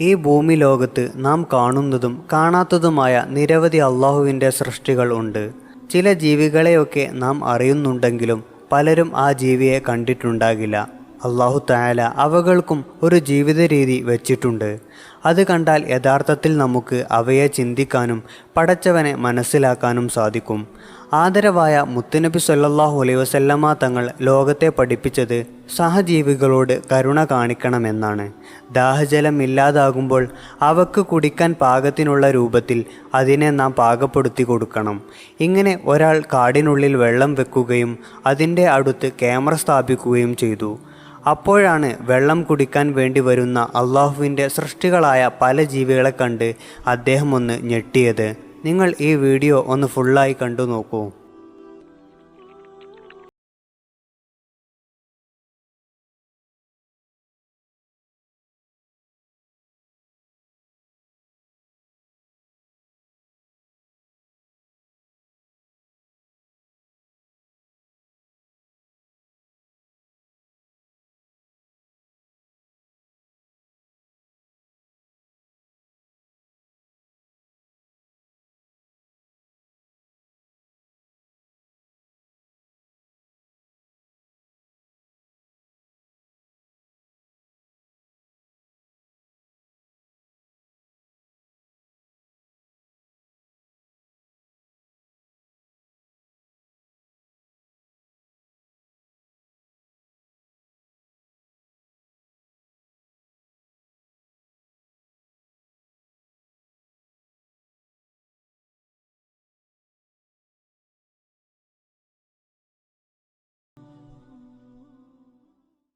ഈ ഭൂമി ലോകത്ത് നാം കാണുന്നതും കാണാത്തതുമായ നിരവധി അള്ളാഹുവിന്റെ സൃഷ്ടികൾ ഉണ്ട്. ചില ജീവികളെയൊക്കെ നാം അറിയുന്നുണ്ടെങ്കിലും പലരും ആ ജീവിയെ കണ്ടിട്ടുണ്ടാകില്ല. അള്ളാഹു തായാല അവകൾക്കും ഒരു ജീവിത രീതി വച്ചിട്ടുണ്ട്. അത് കണ്ടാൽ യഥാർത്ഥത്തിൽ നമുക്ക് അവയെ ചിന്തിക്കാനും പടച്ചവനെ മനസ്സിലാക്കാനും സാധിക്കും. ആദരവായ മുത്തുനബി സല്ലാഹു അലൈഹി വസല്ലമ തങ്ങൾ ലോകത്തെ പഠിപ്പിച്ചത് സഹജീവികളോട് കരുണ കാണിക്കണമെന്നാണ്. ദാഹജലം ഇല്ലാതാകുമ്പോൾ അവക്ക് കുടിക്കാൻ പാകത്തിനുള്ള രൂപത്തിൽ അതിനെ നാം പാകപ്പെടുത്തി കൊടുക്കണം. ഇങ്ങനെ ഒരാൾ കാടിനുള്ളിൽ വെള്ളം വെക്കുകയും അതിന്റെ അടുത്ത് ക്യാമറ സ്ഥാപിക്കുകയും ചെയ്തു. അപ്പോഴാണ് വെള്ളം കുടിക്കാൻ വേണ്ടി വരുന്ന അള്ളാഹുവിന്റെ സൃഷ്ടികളായ പല ജീവികളെ കണ്ട് അദ്ദേഹം ഒന്ന് ഞെട്ടിയത്. നിങ്ങൾ ഈ വീഡിയോ ഒന്ന് ഫുള്ളായി കണ്ടു നോക്കൂ.